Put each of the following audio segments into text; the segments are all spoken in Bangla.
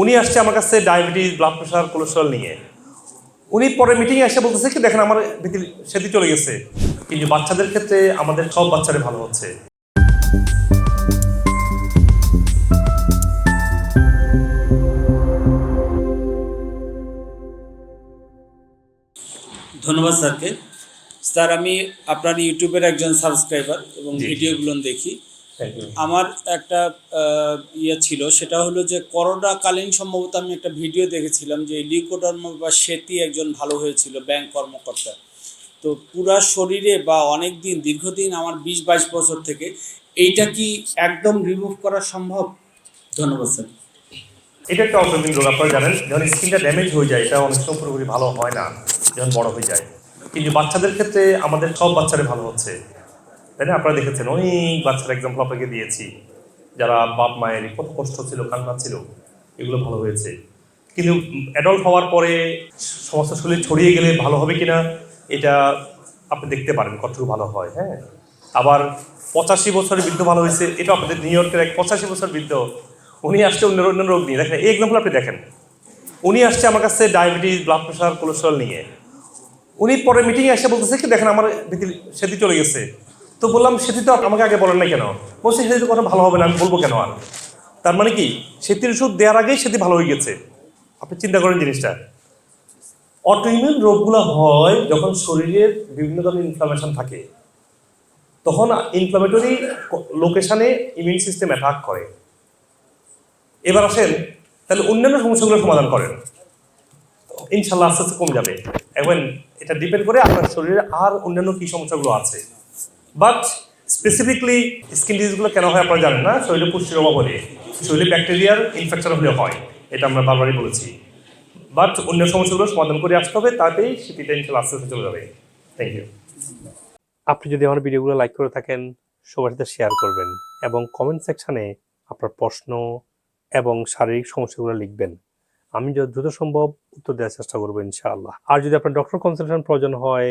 উনি আসছে আমার কাছে ডায়াবেটিস ব্লাড প্রেশার কোলেস্ট্রল নিয়ে। উনি পরে মিটিংয়ে এসে বলতেছে কি দেখেন আমার ভীতি সেটি চলে গেছে। কিন্তু বাচ্চাদের ক্ষেত্রে আমাদের সব বাচ্চারা ভালো হচ্ছে। ধন্যবাদ স্যারকে। স্যার আমি আপনার ইউটিউবের একজন সাবস্ক্রাইবার এবং ভিডিওগুলো দেখি। আমার একটা ইয়ে ছিল সেটা হলো যে করোনাকালীন সম্ভবত আমি একটা ভিডিও দেখেছিলাম যে লিউকোডার্ম বা সেতি একজন ভালো হয়েছিল ব্যাংক কর্মকর্তা। তো পুরা শরীরে বা অনেক দিন দীর্ঘদিন আমার বিশ বাইশ বছর থেকে এইটা কি একদম রিমুভ করা সম্ভব? ধন্যবাদ স্যার। এটা একটা অটোমিন রোগ আপনারা জানেন যখন স্কিনটা ড্যামেজ হয়ে যায় এটা অনেক সময় পুরোপুরি ভালো হয় না যখন বড় হয়ে যায়। কিন্তু বাচ্চাদের ক্ষেত্রে আমাদের সব বাচ্চারা ভালো হচ্ছে। তাই না? আপনারা দেখেছেন অনেক বাচ্চার এক্সাম্পল আপনাকে দিয়েছি। যারা বাপ মায়ের কত কষ্ট ছিল, কান্না ছিল, এগুলো ভালো হয়েছে। কিন্তু অ্যাডল্ট হওয়ার পরে সমস্ত শরীর ছড়িয়ে গেলে ভালো হবে কিনা, এটা আপনি দেখতে পারেন কতটুকু ভালো হয় হ্যাঁ? আবার পঁচাশি বছরের বৃদ্ধ ভালো হয়েছে এটা আপনাদের নিউ ইয়র্কের এক পঁচাশি বছর বৃদ্ধ। উনি আসছে অন্য অন্য রোগ নিয়ে। দেখেন, এই এক্সাম্পল আপনি দেখেন। উনি আসছে আমার কাছে ডায়াবেটিস ব্লাড প্রেশার কোলেস্ট্রল নিয়ে। উনি পরে মিটিংয়ে এসে বলতেছে কি, দেখেন, আমার ভীতি সেটি চলে গেছে। তো বললাম, সেটি তো আমাকে আগে বলেন না কেন? বলছে, সেটি তো কথা ভালো হবে না, আমি বলব কেন আর? তার মানে কি, সেটির ওষুধ দেওয়ার আগেই সেটি ভালো হয়ে গেছে। আপনি চিন্তা করেন জিনিসটা। অটোইমিউন রোগগুলো হয় যখন শরীরের বিভিন্ন ধরনের ইনফ্লামেশন থাকে। তখন ইনফ্লামেটরি লোকেশানে ইমিউন সিস্টেম অ্যাটাক করে। এবার আসেন, তাহলে অন্যান্য সমস্যাগুলো সমাধান করেন। ইনশাল্লাহ আস্তে আস্তে কমে যাবে। এখন এটা ডিপেন্ড করে আপনার শরীরে আর অন্যান্য কী সমস্যাগুলো আছে। বাট স্পেসিফিকলি স্কিন ডিজিজগুলো কেন হয় আপনারা জানেন না? শরীরে পুষ্টির অভাব হলে, শরীরে ব্যাকটেরিয়ার ইনফেকশন হলে হয়, এটা আমরা বারবারই বলেছি। বাট অন্য সমস্যাগুলো সমাধান করে আসতে হবে, তাতেই সেটিটা ইনশাল্লাহ আস্তে আস্তে চলে যাবে। থ্যাংক ইউ আপনি যদি আমার ভিডিওগুলো লাইক করে থাকেন, সবার সাথে শেয়ার করবেন এবং কমেন্ট সেকশানে আপনার প্রশ্ন এবং শারীরিক সমস্যাগুলো লিখবেন। আমি যত দ্রুত সম্ভব উত্তর দেওয়ার চেষ্টা করব, ইনশাআল্লাহ। আর যদি আপনার ডক্টর কনসালটেশন প্রয়োজন হয়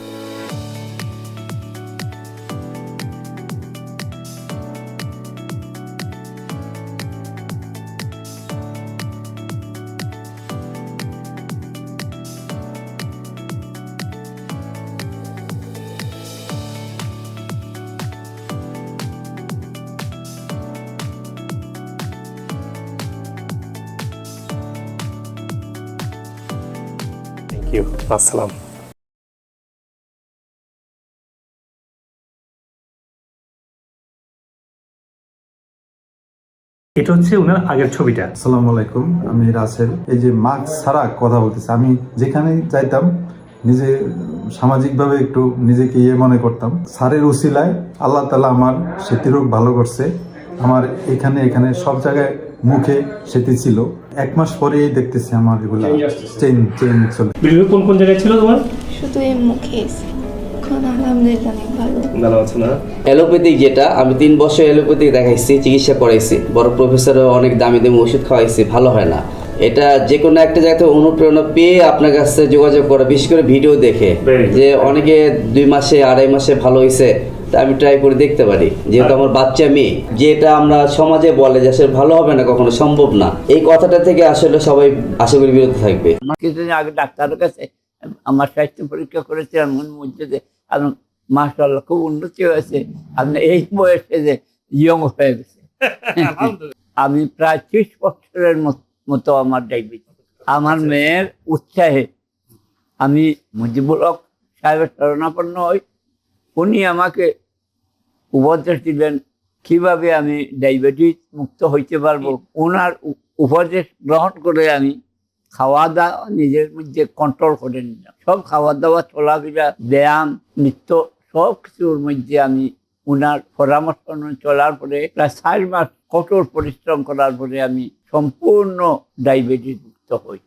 ইউ আসসালাম এটা হচ্ছে ওনার আগের ছবিটা। আসসালামু আলাইকুম আমি রাসেল। এই যে মাস্ক ছাড়া কথা বলতেছি আমি যেখানে যাইতাম নিজে সামাজিকভাবে একটু নিজেকে ইয়ে মনে করতাম। স্যারের উসিলায় আল্লাহ তালা আমার রোগ ভালো করছে। আমার এখানে এখানে সব জায়গায় মুখে সেতি ছিল। এক মাস পরেই দেখতেছি আমার এগুলা চলে। ভিডিও কোন কোন জায়গায় ছিল তোমার? শুধু এই মুখে অ্যালোপ্যাথিক যেটা আমি তিন বছর অ্যালোপ্যাথিক দেখাইছি চিকিৎসা করাইছি। বড় প্রফেসরও অনেক দামি দামি ওষুধ খাওয়াইছি ভালো হয় না। এটা যে কোনো একটা জায়গা থেকে অনুপ্রেরণা পেয়ে আপনার কাছে যোগাযোগ করে বিশেষ করে ভিডিও দেখে যে অনেকে দুই মাসে আড়াই মাসে ভালো হয়েছে আমি ট্রাই করে দেখতে পারি। যেহেতু আমার বাচ্চা মেয়ে যেটা আমরা সমাজে বলে যে আসলে ভালো হবে না কখনো সম্ভব না। এই কথাটা থেকে আসলে সবাই আশা করি বিরত থাকবে। আমার কিছুদিন আগে ডাক্তারের কাছে আমার স্বাস্থ্য পরীক্ষা করেছিলাম মন মধ্যে যে আপনার মাসাল্লাহ খুব উন্নতি হয়েছে। আপনি এই বয়সে যে ইয়ং হয়ে গেছে। আমি প্রায় ত্রিশ বছরের মতো আমার ডায়াবেটিস আমার মেয়ের উৎসাহে আমি মুজিবুল হক সাহেবের শরণাপন্ন হই। উনি আমাকে উপদেশ দিলেন কীভাবে আমি ডায়াবেটিস মুক্ত হইতে পারব? ওনার উপদেশ গ্রহণ করে আমি খাওয়া দাওয়া নিজের মধ্যে কন্ট্রোল করে নিলাম। সব খাওয়া দাওয়া চলাফেরা ব্যায়াম নৃত্য সব কিছুর মধ্যে আমি ওনার পরামর্শ চলার পরে প্রায় চার মাস কঠোর পরিশ্রম করার পরে আমি সম্পূর্ণ ডায়াবেটিস মুক্ত হই।